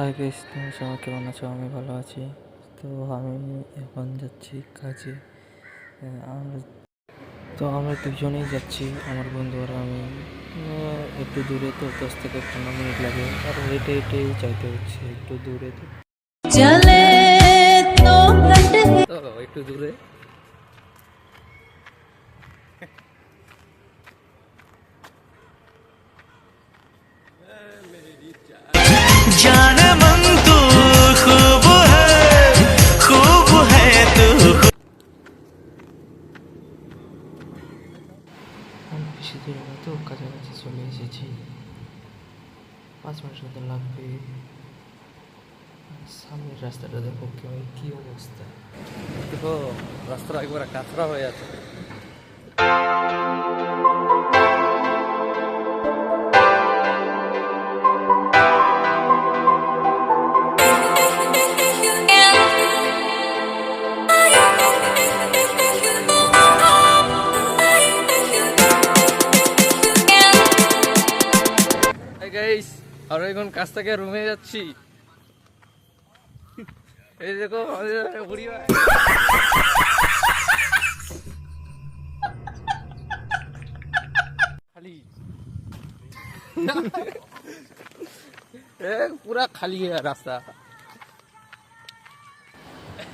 Hi guys তুমি সবাই কেমন আছো? আমি ভালো আছি। তো আমি এখন যাচ্ছি কাজে। আমরা তো আমরা দুজনেই যাচ্ছি। আমার বন্ধু আর আমি। একটু দূরে তো দশ থেকে পনেরো মিনিট লাগে। আর হেঁটে হেঁটে যাইতে হচ্ছে একটু দূরে তো। একটু দূরে। Yeah. কাছাকাছি চলে এসেছি। পাঁচ মাস লাগবে। সামনের রাস্তাটা দেখো কেমন কি অবস্থা। দেখো রাস্তাটা একবার কাঁচরা হয়ে আছে। গাইস আর এখন কাজ থেকে রুমে যাচ্ছি। এই দেখো, আমাদের খালি। পুরা খালি রাস্তা।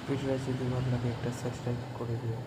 ভিডিও যদি একটা সাবস্ক্রাইব করে দিও।